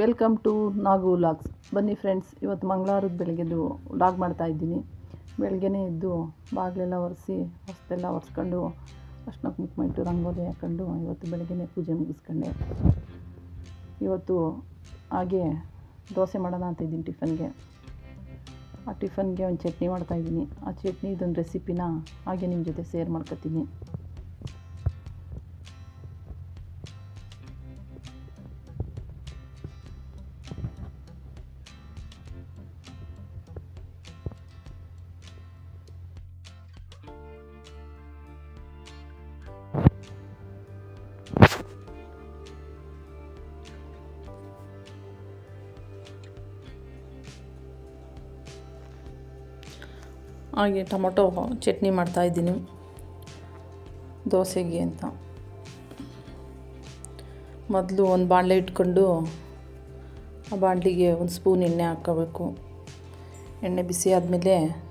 Welcome to Nagu logs. ಬನ್ನಿ friends, ಇವತ್ತು ಮಂಗಳವಾರದ ಬೆಳಗ್ಗೆದು ಲಾಗ್ ಮಾಡ್ತಾ ಇದ್ದೀನಿ. ಬೆಳಗ್ಗೆನೇ ಎದ್ದು ಬಾಗಿಲೆಲ್ಲ ಒರೆಸಿ, ಹೊಸದೆಲ್ಲ ಒರೆಸ್ಕೊಂಡು, ಅರ್ಶಿನ ಕುಂಕುಮ ಇಟ್ಟು ರಂಗೋಲಿ ಹಾಕ್ಕೊಂಡು ಇವತ್ತು ಬೆಳಗ್ಗೆನೇ ಪೂಜೆ ಮುಗಿಸ್ಕೊಂಡೆ. ಇವತ್ತು ಹಾಗೆ ದೋಸೆ ಮಾಡೋಣ ಅಂತ ಇದ್ದೀನಿ ಟಿಫನ್ಗೆ. ಆ ಟಿಫನ್ಗೆ ಒಂದು ಚಟ್ನಿ ಮಾಡ್ತಾಯಿದ್ದೀನಿ ಆ ಚಟ್ನಿ ಇದೊಂದು ರೆಸಿಪಿನ ಹಾಗೆ ನಿಮ್ಮ ಜೊತೆ ಶೇರ್ ಮಾಡ್ಕೊತೀನಿ. ಹಾಗೆ ಟೊಮೊಟೊ ಚಟ್ನಿ ಮಾಡ್ತಾಯಿದ್ದೀನಿ ದೋಸೆಗೆ ಅಂತ. ಮೊದಲು ಒಂದು ಬಾಣಲೆ ಇಟ್ಕೊಂಡು ಆ ಬಾಣಲಿಗೆ ಒಂದು ಸ್ಪೂನ್ ಎಣ್ಣೆ ಹಾಕ್ಕೋಬೇಕು. ಎಣ್ಣೆ ಬಿಸಿ ಆದಮೇಲೆ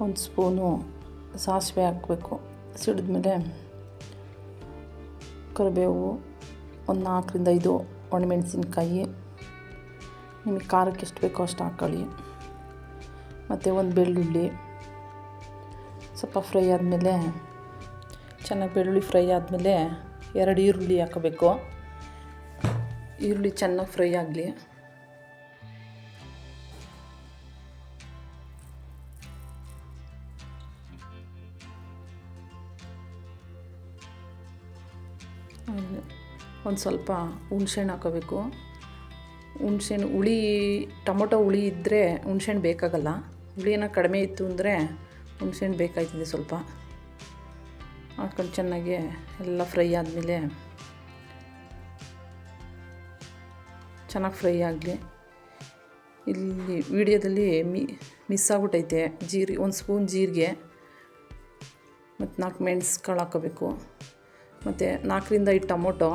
ಒಂದು ಸ್ಪೂನು ಸಾಸಿವೆ ಹಾಕಬೇಕು. ಸಿಡಿದ್ಮೇಲೆ ಕರಿಬೇವು ಒಂದು ನಾಲ್ಕರಿಂದ ಐದು ಒಣಮೆಣಸಿನ್ಕಾಯಿ. ನಿಮಗೆ ಖಾರಕ್ಕೆ ಎಷ್ಟು ಬೇಕೋ ಅಷ್ಟು ಹಾಕ್ಕೊಳ್ಳಿ ಮತ್ತು ಒಂದು ಬೆಳ್ಳುಳ್ಳಿ. ಸ್ವಲ್ಪ ಫ್ರೈ ಆದಮೇಲೆ, ಚೆನ್ನಾಗಿ ಬೆಳ್ಳುಳ್ಳಿ ಫ್ರೈ ಆದಮೇಲೆ ಎರಡು ಈರುಳ್ಳಿ ಹಾಕಬೇಕು. ಈರುಳ್ಳಿ ಚೆನ್ನಾಗಿ ಫ್ರೈ ಆಗಲಿ. ಒಂದು ಸ್ವಲ್ಪ ಹುಣ್ಸೆಹಣ್ಣು ಹಾಕೋಬೇಕು. ಹುಣ್ಸೆಹಣ್ಣು ಹುಳಿ, ಟೊಮೊಟೊ ಹುಳಿ ಇದ್ದರೆ ಹುಣ್ಸೆಹಣ್ಣು ಬೇಕಾಗಲ್ಲ. ಹುಳಿನ ಕಡಿಮೆ ಇತ್ತು ಅಂದರೆ ಹುಣ್ಸೆಹಣ್ಣು ಬೇಕಾಯ್ತದೆ ಸ್ವಲ್ಪ. ಹಾಕೊಂಡು ಚೆನ್ನಾಗಿ ಎಲ್ಲ ಫ್ರೈ ಆದಮೇಲೆ ಚೆನ್ನಾಗಿ ಫ್ರೈ ಆಗಲಿ. ಇಲ್ಲಿ ವಿಡಿಯೋದಲ್ಲಿ ಮಿ, ಮಿಸ್ ಆಗ್ಬಿಟ್ಟೈತೆ. ಜೀರಿಗೆ ಒಂದು ಸ್ಪೂನ್ ಜೀರಿಗೆ ಮತ್ತು ನಾಲ್ಕು ಮೆಣಸು ಕಾಳು ಹಾಕೋಬೇಕು ಮತ್ತು ನಾಲ್ಕರಿಂದ ಐದು ಟೊಮೊಟೊ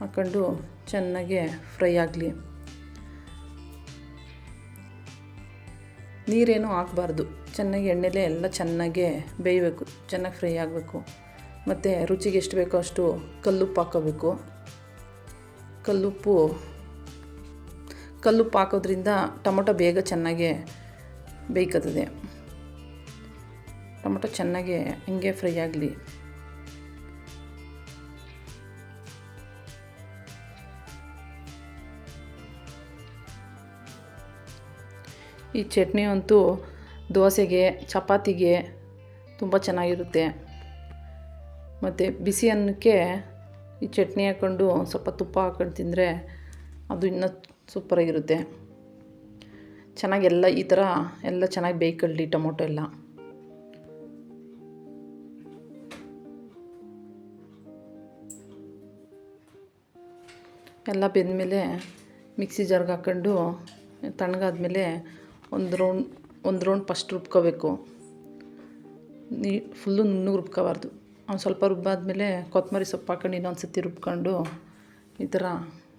ಹಾಕ್ಕೊಂಡು ಚೆನ್ನಾಗಿ ಫ್ರೈ ಆಗಲಿ. ನೀರೇನು ಹಾಕಬಾರ್ದು ಚೆನ್ನಾಗಿ ಎಣ್ಣೆಲೆ ಎಲ್ಲ ಚೆನ್ನಾಗೆ ಬೇಯಬೇಕು, ಚೆನ್ನಾಗಿ ಫ್ರೈ ಆಗಬೇಕು. ಮತ್ತು ರುಚಿಗೆ ಎಷ್ಟು ಬೇಕೋ ಅಷ್ಟು ಕಲ್ಲುಪ್ಪು ಹಾಕೋಬೇಕು. ಕಲ್ಲುಪ್ಪು ಕಲ್ಲುಪ್ಪು ಹಾಕೋದ್ರಿಂದ ಟೊಮೊಟೊ ಬೇಗ ಚೆನ್ನಾಗೆ ಬೇಯ್ಕತ್ತದೆ ಟೊಮೊಟೊ ಚೆನ್ನಾಗೆ ಹಿಂಗೆ ಫ್ರೈ ಆಗಲಿ. ಈ ಚಟ್ನಿ ಅಂತೂ ದೋಸೆಗೆ, ಚಪಾತಿಗೆ ತುಂಬ ಚೆನ್ನಾಗಿರುತ್ತೆ. ಮತ್ತು ಬಿಸಿ ಅನ್ನಕ್ಕೆ ಈ ಚಟ್ನಿ ಹಾಕ್ಕೊಂಡು ಸ್ವಲ್ಪ ತುಪ್ಪ ಹಾಕ್ಕೊಂಡು ತಿಂದರೆ ಅದು ಇನ್ನೂ ಸೂಪರಾಗಿರುತ್ತೆ ಚೆನ್ನಾಗಿ ಎಲ್ಲ ಈ ಥರ ಎಲ್ಲ ಚೆನ್ನಾಗಿ ಬೇಯ್ಕೊಳ್ಳಿ ಟೊಮೊಟೊ ಎಲ್ಲ. ಎಲ್ಲ ಬೆಂದಮೇಲೆ ಮಿಕ್ಸಿ ಜಾರ್ಗೆ ಹಾಕ್ಕೊಂಡು ತಣ್ಣಗಾದ್ಮೇಲೆ ಒಂದು ರೌಂಡ್ ಒಂದು ರೌಂಡ್ ಫಸ್ಟ್ ರುಬ್ಕೋಬೇಕು. ನೀ ಫುಲ್ಲು ನುಣ್ಣಗೆ ರುಬ್ಕೋಬಾರ್ದು. ಒಂದು ಸ್ವಲ್ಪ ರುಬ್ಬಾದ್ಮೇಲೆ ಕೊತ್ತಂಬರಿ ಸೊಪ್ಪು ಹಾಕೊಂಡು ಇನ್ನೊಂದು ಸತಿ ರುಬ್ಕೊಂಡು ಈ ಥರ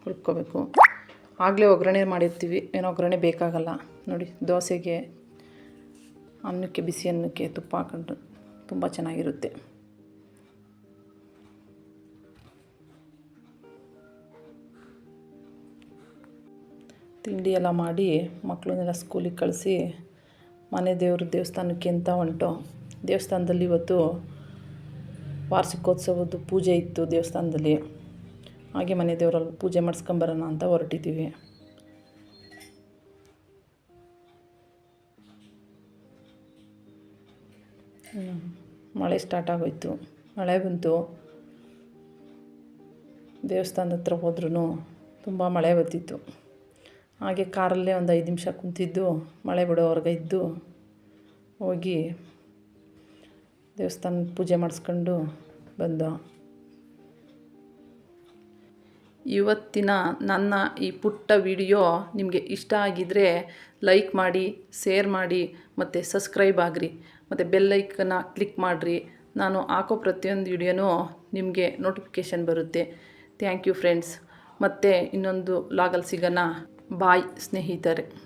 ರುಬ್ಕೋಬೇಕು. ಆಗಲೇ ಒಗ್ಗರಣೆ ಮಾಡಿರ್ತೀವಿ. ಏನೋ ಒಗ್ಗರಣೆ ಬೇಕಾಗಲ್ಲ. ನೋಡಿ, ದೋಸೆಗೆ ಅನ್ನಕ್ಕೆ, ಬಿಸಿ ಅನ್ನಕ್ಕೆ ತುಪ್ಪ ಹಾಕೊಂಡು ತುಂಬ ಚೆನ್ನಾಗಿರುತ್ತೆ. ತಿಂಡಿ ಎಲ್ಲ ಮಾಡಿ ಮಕ್ಕಳನ್ನೆಲ್ಲ ಸ್ಕೂಲಿಗೆ ಕಳಿಸಿ ಮನೆ ದೇವ್ರ ದೇವಸ್ಥಾನಕ್ಕೆ ಅಂತ ಹೊಂಟು. ದೇವಸ್ಥಾನದಲ್ಲಿ ಇವತ್ತು ವಾರ್ಷಿಕೋತ್ಸವದ್ದು ಪೂಜೆ ಇತ್ತು ದೇವಸ್ಥಾನದಲ್ಲಿ. ಹಾಗೆ ಮನೆ ದೇವರಲ್ಲಿ ಪೂಜೆ ಮಾಡಿಸ್ಕೊಂಬರೋಣ ಅಂತ ಹೊರಟಿದ್ದೀವಿ. ಮಳೆ ಸ್ಟಾರ್ಟ್ ಆಗೋಯ್ತು. ಮಳೆ ಬಂತು. ದೇವಸ್ಥಾನದ ಹತ್ರ ಹೋದ್ರೂ ತುಂಬ ಮಳೆ ಬರ್ತಿತ್ತು. ಹಾಗೆ ಕಾರಲ್ಲೇ ಒಂದು ಐದು ನಿಮಿಷ ಕುಂತಿದ್ದು, ಮಳೆ ಬಿಡೋವರೆಗೆ ಇದ್ದು, ಹೋಗಿ ದೇವಸ್ಥಾನ ಪೂಜೆ ಮಾಡಿಸ್ಕೊಂಡು ಬಂದು. ಇವತ್ತಿನ ನನ್ನ ಈ ಪುಟ್ಟ ವಿಡಿಯೋ ನಿಮಗೆ ಇಷ್ಟ ಆಗಿದ್ದರೆ ಲೈಕ್ ಮಾಡಿ, ಶೇರ್ ಮಾಡಿ, ಮತ್ತು ಸಬ್ಸ್ಕ್ರೈಬ್ ಆಗಿರಿ, ಮತ್ತು ಬೆಲ್ಲೈಕನ್ನ ಕ್ಲಿಕ್ ಮಾಡಿರಿ. ನಾನು ಹಾಕೋ ಪ್ರತಿಯೊಂದು ವಿಡಿಯೋನೂ ನಿಮಗೆ ನೋಟಿಫಿಕೇಷನ್ ಬರುತ್ತೆ. Thank you friends. ಮತ್ತು ಇನ್ನೊಂದು ಲಾಗಲ್ ಸಿಗೋಣ. ಬಾಯ್ ಸ್ನೇಹಿತರೆ.